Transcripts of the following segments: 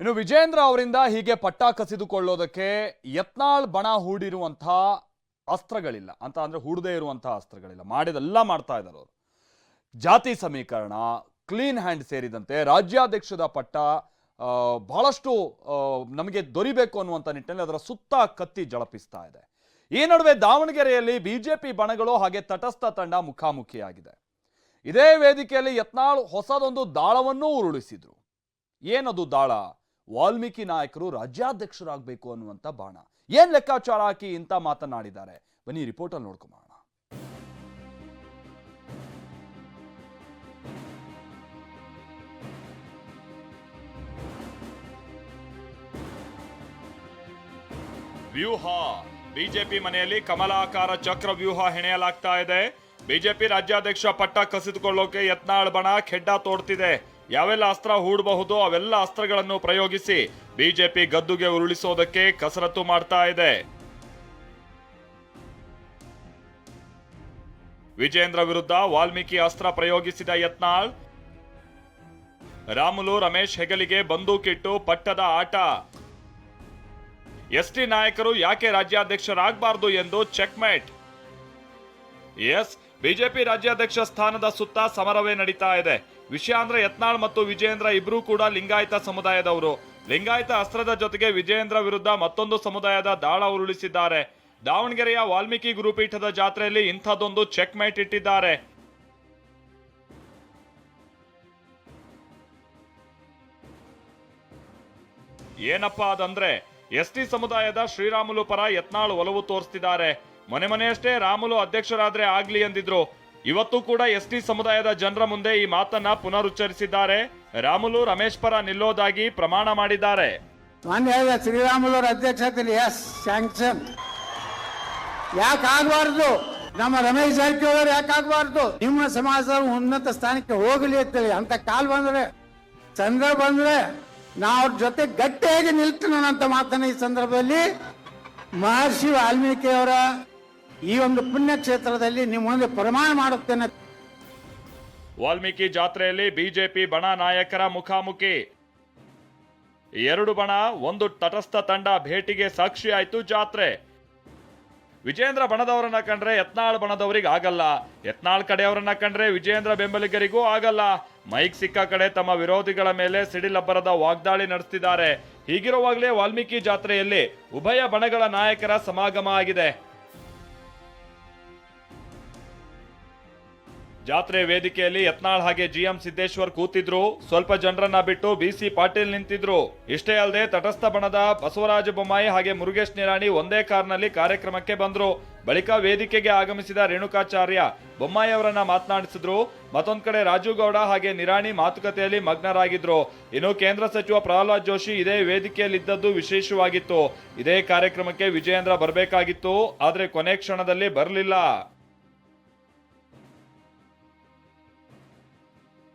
ಇನ್ನು ವಿಜೇಂದ್ರ ಅವರಿಂದ ಹೀಗೆ ಪಟ್ಟ ಕಸಿದುಕೊಳ್ಳೋದಕ್ಕೆ ಯತ್ನಾಳ್ ಬಣ ಹೂಡಿರುವಂತಹ ಅಸ್ತ್ರಗಳಿಲ್ಲ. ಅಂತ ಅಂದ್ರೆ ಹೂಡದೇ ಇರುವಂತಹ ಅಸ್ತ್ರಗಳಿಲ್ಲ. ಮಾಡಿದೆಲ್ಲ ಮಾಡ್ತಾ ಇದ್ದಾರೆ ಅವರು. ಜಾತಿ ಸಮೀಕರಣ ಕ್ಲೀನ್ ಹ್ಯಾಂಡ್ ಸೇರಿದಂತೆ ರಾಜ್ಯಾಧ್ಯಕ್ಷದ ಪಟ್ಟ ಬಹಳಷ್ಟು ನಮಗೆ ದೊರಿಬೇಕು ಅನ್ನುವಂಥ ನಿಟ್ಟಿನಲ್ಲಿ ಅದರ ಸುತ್ತ ಕತ್ತಿ ಜಳಪಿಸ್ತಾ ಇದೆ. ಈ ನಡುವೆ ದಾವಣಗೆರೆಯಲ್ಲಿ ಬಿಜೆಪಿ ಬಣಗಳು ಹಾಗೆ ತಟಸ್ಥ ತಂಡ ಮುಖಾಮುಖಿಯಾಗಿದೆ. ಇದೇ ವೇದಿಕೆಯಲ್ಲಿ ಯತ್ನಾಳ್ ಹೊಸದೊಂದು ದಾಳವನ್ನೂ ಉರುಳಿಸಿದ್ರು. ಏನದು ದಾಳ? ವಾಲ್ಮೀಕಿ ನಾಯಕರು ರಾಜ್ಯಾಧ್ಯಕ್ಷರಾಗಬೇಕು ಅನ್ನುವಂಥ ಬಾಣ. ಏನ್ ಲೆಕ್ಕಾಚಾರ ಹಾಕಿ ಇಂಥ ಮಾತನಾಡಿದ್ದಾರೆ? ಬನ್ನಿ, ರಿಪೋರ್ಟಲ್ಲಿ ನೋಡ್ಕೊಂಬೋಣ ವ್ಯೂಹ. ಬಿಜೆಪಿ ಮನೆಯಲ್ಲಿ ಕಮಲಾಕಾರ ಚಕ್ರ ವ್ಯೂಹ ಹೆಣೆಯಲಾಗ್ತಾ ಇದೆ. ಬಿಜೆಪಿ ರಾಜ್ಯಾಧ್ಯಕ್ಷ ಪಟ್ಟ ಕಸಿದುಕೊಳ್ಳೋಕೆ ಯತ್ನಾಳ್ ಬಣ, ಖೆಡ್ಡ ತೋಡ್ತಿದೆ. ಯಾವೆಲ್ಲ ಅಸ್ತ್ರ ಹೂಡಬಹುದು ಅವೆಲ್ಲ ಅಸ್ತ್ರಗಳನ್ನು ಪ್ರಯೋಗಿಸಿ ಬಿಜೆಪಿ ಗದ್ದುಗೆ ಉರುಳಿಸೋದಕ್ಕೆ ಕಸರತ್ತು ಮಾಡ್ತಾ ಇದೆ. ವಿಜೇಂದ್ರ ವಿರುದ್ಧ ವಾಲ್ಮೀಕಿ ಅಸ್ತ್ರ ಪ್ರಯೋಗಿಸಿದ ಯತ್ನಾಳ್. ರಾಮುಲು, ರಮೇಶ್ ಹೆಗಲಿಗೆ ಬಂದೂಕಿಟ್ಟು ಪಟ್ಟದ ಆಟ. ಎಸ್ಟಿ ನಾಯಕರು ಯಾಕೆ ರಾಜ್ಯಾಧ್ಯಕ್ಷರಾಗಬಾರದು ಎಂದು ಚೆಕ್ಮೇಟ್. ಎಸ್, ಬಿಜೆಪಿ ರಾಜ್ಯಾಧ್ಯಕ್ಷ ಸ್ಥಾನದ ಸುತ್ತ ಸಮರವೇ ನಡೀತಾ ಇದೆ. ವಿಷಯ ಅಂದ್ರೆ ಯತ್ನಾಳ್ ಮತ್ತು ವಿಜೇಂದ್ರ ಇಬ್ರು ಕೂಡ ಲಿಂಗಾಯತ ಸಮುದಾಯದವರು. ಲಿಂಗಾಯತ ಅಸ್ತ್ರದ ಜೊತೆಗೆ ವಿಜೇಂದ್ರ ವಿರುದ್ಧ ಮತ್ತೊಂದು ಸಮುದಾಯದ ದಾಳ ಉರುಳಿಸಿದ್ದಾರೆ. ದಾವಣಗೆರೆಯ ವಾಲ್ಮೀಕಿ ಗುರುಪೀಠದ ಜಾತ್ರೆಯಲ್ಲಿ ಇಂಥದ್ದೊಂದು ಚೆಕ್ಮೇಟ್ ಇಟ್ಟಿದ್ದಾರೆ. ಏನಪ್ಪಾ ಅದಂದ್ರೆ, ಎಸ್ ಟಿ ಸಮುದಾಯದ ಶ್ರೀರಾಮುಲು ಪರ ಯತ್ನಾಳ್ ಒಲವು ತೋರಿಸ್ತಿದ್ದಾರೆ. ಮನೆ ಮನೆಯಷ್ಟೇ ರಾಮುಲು ಅಧ್ಯಕ್ಷರಾದ್ರೆ ಆಗ್ಲಿ ಎಂದಿದ್ರು. ಇವತ್ತು ಕೂಡ ಎಸ್ ಟಿ ಸಮುದಾಯದ ಜನರ ಮುಂದೆ ಈ ಮಾತನ್ನ ಪುನರುಚ್ಚರಿಸಿದ್ದಾರೆ. ರಾಮುಲು, ರಮೇಶ್ ಪರ ನಿಲ್ಲೋದಾಗಿ ಪ್ರಮಾಣ ಮಾಡಿದ್ದಾರೆ. ಶ್ರೀರಾಮುಲು ಶ್ರೀರಾಮುಲವ್ರ ಅಧ್ಯಕ್ಷತೆ ಎಸ್ ಯಾಕೆ ಆಗಬಾರ್ದು? ನಮ್ಮ ರಮೇಶ್ ಜಾರಕಿಹೊಳಿ ಯಾಕೆ ಆಗಬಾರ್ದು? ನಿಮ್ಮ ಸಮಾಜ ಉನ್ನತ ಸ್ಥಾನಕ್ಕೆ ಹೋಗಲಿ ಅಂತೇಳಿ. ಅಂತ ಕಾಲ್ ಬಂದ್ರೆ, ಚಂದ್ರ ಬಂದ್ರೆ, ನಾ ಅವ್ರ ಜೊತೆ ಗಟ್ಟಿಯಾಗಿ ನಿಲ್ತೀನಿ ಅಂತ ಮಾತನ್ನ ಈ ಸಂದರ್ಭದಲ್ಲಿ ಮಹರ್ಷಿ ವಾಲ್ಮೀಕಿ ಅವರ ಈ ಒಂದು ಪುಣ್ಯ ಕ್ಷೇತ್ರದಲ್ಲಿ ನಿಮ್ಮ ಮುಂದೆ ಪ್ರಮಾಣ ಮಾಡುತ್ತೇನೆ. ವಾಲ್ಮೀಕಿ ಜಾತ್ರೆಯಲ್ಲಿ ಬಿಜೆಪಿ ಬಣ ನಾಯಕರ ಮುಖಾಮುಖಿ. ಎರಡು ಬಣ, ಒಂದು ತಟಸ್ಥ ತಂಡ ಭೇಟಿಗೆ ಸಾಕ್ಷಿ ಆಯ್ತು ಜಾತ್ರೆ. ವಿಜೇಂದ್ರ ಬಣದವರನ್ನ ಕಂಡ್ರೆ ಯತ್ನಾಳ್ ಬಣದವರಿಗೆ ಆಗಲ್ಲ. ಯತ್ನಾಳ್ ಕಡೆಯವರನ್ನ ಕಂಡ್ರೆ ವಿಜೇಂದ್ರ ಬೆಂಬಲಿಗರಿಗೂ ಆಗಲ್ಲ. ಮೈಕ್ ಸಿಕ್ಕ ಕಡೆ ತಮ್ಮ ವಿರೋಧಿಗಳ ಮೇಲೆ ಸಿಡಿಲಬ್ಬರದ ವಾಗ್ದಾಳಿ ನಡೆಸ್ತಿದ್ದಾರೆ. ಹೀಗಿರುವಾಗಲೇ ವಾಲ್ಮೀಕಿ ಜಾತ್ರೆಯಲ್ಲಿ ಉಭಯ ಬಣಗಳ ನಾಯಕರ ಸಮಾಗಮ ಆಗಿದೆ. ಜಾತ್ರೆ ವೇದಿಕೆಯಲ್ಲಿ ಯತ್ನಾಳ್ ಹಾಗೆ ಜಿಎಂ ಸಿದ್ದೇಶ್ವರ್ ಕೂತಿದ್ರು. ಸ್ವಲ್ಪ ಜನರನ್ನ ಬಿಟ್ಟು ಬಿಸಿ ಪಾಟೀಲ್ ನಿಂತಿದ್ರು. ಇಷ್ಟೇ ಅಲ್ಲದೆ ತಟಸ್ಥ ಬಣದ ಬಸವರಾಜ ಬೊಮ್ಮಾಯಿ ಹಾಗೆ ಮುರುಗೇಶ್ ನಿರಾಣಿ ಒಂದೇ ಕಾರ್ನಲ್ಲಿ ಕಾರ್ಯಕ್ರಮಕ್ಕೆ ಬಂದ್ರು. ಬಳಿಕ ವೇದಿಕೆಗೆ ಆಗಮಿಸಿದ ರೇಣುಕಾಚಾರ್ಯ ಬೊಮ್ಮಾಯಿ ಅವರನ್ನ ಮಾತನಾಡಿಸಿದ್ರು. ಮತ್ತೊಂದ್ ಕಡೆ ರಾಜು ಗೌಡ ಹಾಗೆ ನಿರಾಣಿ ಮಾತುಕತೆಯಲ್ಲಿ ಮಗ್ನರಾಗಿದ್ರು. ಇನ್ನು ಕೇಂದ್ರ ಸಚಿವ ಪ್ರಹ್ಲಾದ್ ಜೋಶಿ ಇದೇ ವೇದಿಕೆಯಲ್ಲಿದ್ದದ್ದು ವಿಶೇಷವಾಗಿತ್ತು. ಇದೇ ಕಾರ್ಯಕ್ರಮಕ್ಕೆ ವಿಜಯೇಂದ್ರ ಬರಬೇಕಾಗಿತ್ತು. ಆದರೆ ಕೊನೆ ಕ್ಷಣದಲ್ಲಿ ಬರಲಿಲ್ಲ.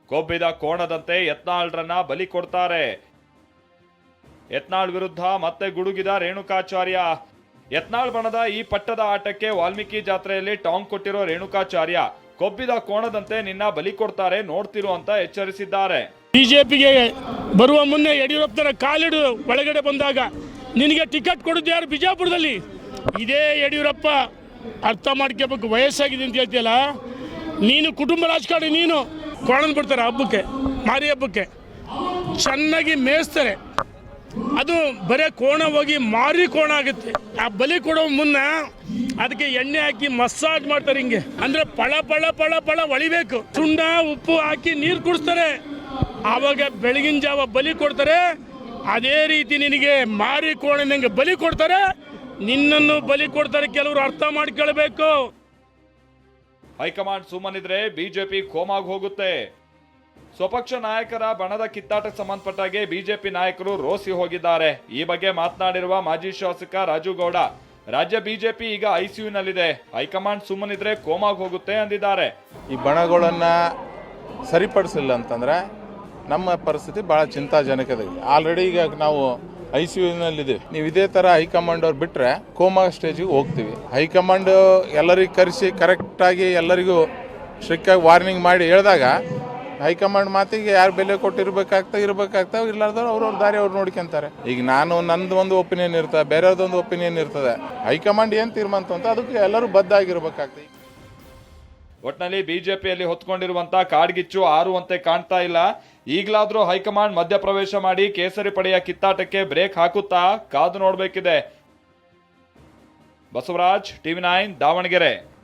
ಕೊಬ್ಬಿದ ಕೋಣದಂತೆ ಯತ್ನಾಳ್ರನ್ನ ಬಲಿ ಕೊಡ್ತಾರೆ. ಯತ್ನಾಳ್ ವಿರುದ್ಧ ಮತ್ತೆ ಗುಡುಗಿದ ರೇಣುಕಾಚಾರ್ಯ. ಯತ್ನಾಳ್ ಬಣದ ಈ ಪಟ್ಟದ ಆಟಕ್ಕೆ ವಾಲ್ಮೀಕಿ ಜಾತ್ರೆಯಲ್ಲಿ ಟಾಂಗ್ ಕೊಟ್ಟಿರೋ ರೇಣುಕಾಚಾರ್ಯ ಕೊಬ್ಬಿದ ಕೋಣದಂತೆ ನಿನ್ನ ಬಲಿ ಕೊಡ್ತಾರೆ ನೋಡ್ತಿರು ಅಂತ ಎಚ್ಚರಿಸಿದ್ದಾರೆ. ಬಿಜೆಪಿಗೆ ಬರುವ ಮುನ್ನೆ ಯಡಿಯೂರಪ್ಪನ ಕಾಲಿಡು ಒಳಗಡೆ ಬಂದಾಗ ನಿನಗೆ ಟಿಕೆಟ್ ಕೊಡುದು ಯಾರು ಬಿಜಾಪುರದಲ್ಲಿ? ಇದೇ ಯಡಿಯೂರಪ್ಪ ಅರ್ಥ ಮಾಡ್ಕೋಬೇಕು, ವಯಸ್ಸಾಗಿದೆ ಅಂತ ಹೇಳ್ತೀಯಲ್ಲ? ನೀನು ಕುಟುಂಬ ರಾಜಕಾರಣಿ, ನೀನು ಕೋಣನ್ ಬಿಡ್ತಾರೆ ಹಬ್ಬಕ್ಕೆ, ಮಾರಿ ಹಬ್ಬಕ್ಕೆ. ಚೆನ್ನಾಗಿ ಮೇಯಿಸ್ತಾರೆ. ಅದು ಬರೀ ಕೋಣ ಹೋಗಿ ಮಾರಿ ಕೋಣ ಆಗುತ್ತೆ. ಆ ಬಲಿ ಕೊಡೋ ಮುನ್ನ ಅದಕ್ಕೆ ಎಣ್ಣೆ ಹಾಕಿ ಮಸಾಜ್ ಮಾಡ್ತಾರೆ ಹಿಂಗೆ. ಅಂದ್ರೆ ಪಳ ಪಳ ಪಳ ಪಳ ಒಳಿಬೇಕು. ಸುಣ್ಣ ಉಪ್ಪು ಹಾಕಿ ನೀರು ಕುಡಿಸ್ತಾರೆ. ಆವಾಗ ಬೆಳಗಿನ ಜಾವ ಬಲಿ ಕೊಡ್ತಾರೆ. ಅದೇ ರೀತಿ ನಿನಗೆ ಮಾರಿ ಕೋಣ ಬಲಿ ಕೊಡ್ತಾರೆ. ನಿನ್ನನ್ನು ಬಲಿ ಕೊಡ್ತಾರೆ. ಕೆಲವರು ಅರ್ಥ ಮಾಡ್ಕೊಳ್ಬೇಕು. ಹೈಕಮಾಂಡ್ ಸುಮ್ಮನಿದ್ರೆ ಬಿಜೆಪಿ ಕೋಮಾಗಿ ಹೋಗುತ್ತೆ. ಸ್ವಪಕ್ಷ ನಾಯಕರ ಬಣದ ಕಿತ್ತಾಟಕ್ಕೆ ಸಂಬಂಧಪಟ್ಟಾಗೆ ಬಿಜೆಪಿ ನಾಯಕರು ರೋಸಿ ಹೋಗಿದ್ದಾರೆ. ಈ ಬಗ್ಗೆ ಮಾತನಾಡಿರುವ ಮಾಜಿ ಶಾಸಕ ರಾಜು ಗೌಡ, ರಾಜ್ಯ ಬಿಜೆಪಿ ಈಗ ಐಸಿಯುನಲ್ಲಿದೆ. ಹೈಕಮಾಂಡ್ ಸುಮ್ಮನಿದ್ರೆ ಕೋಮಾಗಿ ಹೋಗುತ್ತೆ ಅಂದಿದ್ದಾರೆ. ಈ ಬಣಗಳನ್ನ ಸರಿಪಡಿಸಿಲ್ಲ ಅಂತಂದ್ರೆ ನಮ್ಮ ಪರಿಸ್ಥಿತಿ ಭಾಳ ಚಿಂತಾಜನಕದ ಆಲ್ರೆಡಿ ಈಗ ನಾವು ಐ ಸಿ ಯುನಲ್ಲಿದ್ದೀವಿ ನೀವು ಇದೇ ಥರ ಹೈಕಮಾಂಡ್ ಅವ್ರು ಬಿಟ್ಟರೆ ಕೋಮಾ ಸ್ಟೇಜಿಗೆ ಹೋಗ್ತೀವಿ. ಹೈಕಮಾಂಡ್ ಎಲ್ಲರಿಗೆ ಕರೆಸಿ ಕರೆಕ್ಟಾಗಿ ಎಲ್ಲರಿಗೂ ಸ್ಟ್ರಿಕ್ಟಾಗಿ ವಾರ್ನಿಂಗ್ ಮಾಡಿ ಹೇಳಿದಾಗ ಹೈಕಮಾಂಡ್ ಮಾತಿಗೆ ಯಾರು ಬೆಲೆ ಕೊಟ್ಟಿರ್ಬೇಕಾಗ್ತಾ ಇರ್ಬೇಕಾಗ್ತಾ ಇರ್ಲಾರ್ದವ್ರು ಅವ್ರವ್ರ ದಾರಿ ಅವ್ರು ನೋಡ್ಕೊಂತಾರೆ. ಈಗ ನಾನು ನಂದು ಒಂದು ಒಪಿನಿಯನ್ ಇರ್ತದೆ ಬೇರೆಯವ್ರದ್ದೊಂದು ಒಪಿನಿಯನ್ ಇರ್ತದೆ. ಹೈಕಮಾಂಡ್ ಏನು ತೀರ್ಮಾನ ಅಂತ ಅದಕ್ಕೆ ಎಲ್ಲರೂ ಬದ್ಧ ಆಗಿರ್ಬೇಕಾಗ್ತದೆ. ಒಟ್ನಲ್ಲಿ ಬಿಜೆಪಿಯಲ್ಲಿ ಹೊತ್ಕೊಂಡಿರುವಂತ ಕಾಡ್ಗಿಚ್ಚು ಆರುವಂತೆ ಕಾಣ್ತಾ ಇಲ್ಲ. ಈಗಲಾದರೂ ಹೈಕಮಾಂಡ್ ಮಧ್ಯಪ್ರವೇಶ ಮಾಡಿ ಕೇಸರಿ ಪಡೆಯ ಕಿತ್ತಾಟಕ್ಕೆ ಬ್ರೇಕ್ ಹಾಕುತ್ತಾ ಕಾದು ನೋಡಬೇಕಿದೆ. Basavaraj, TV nine, Davanagere.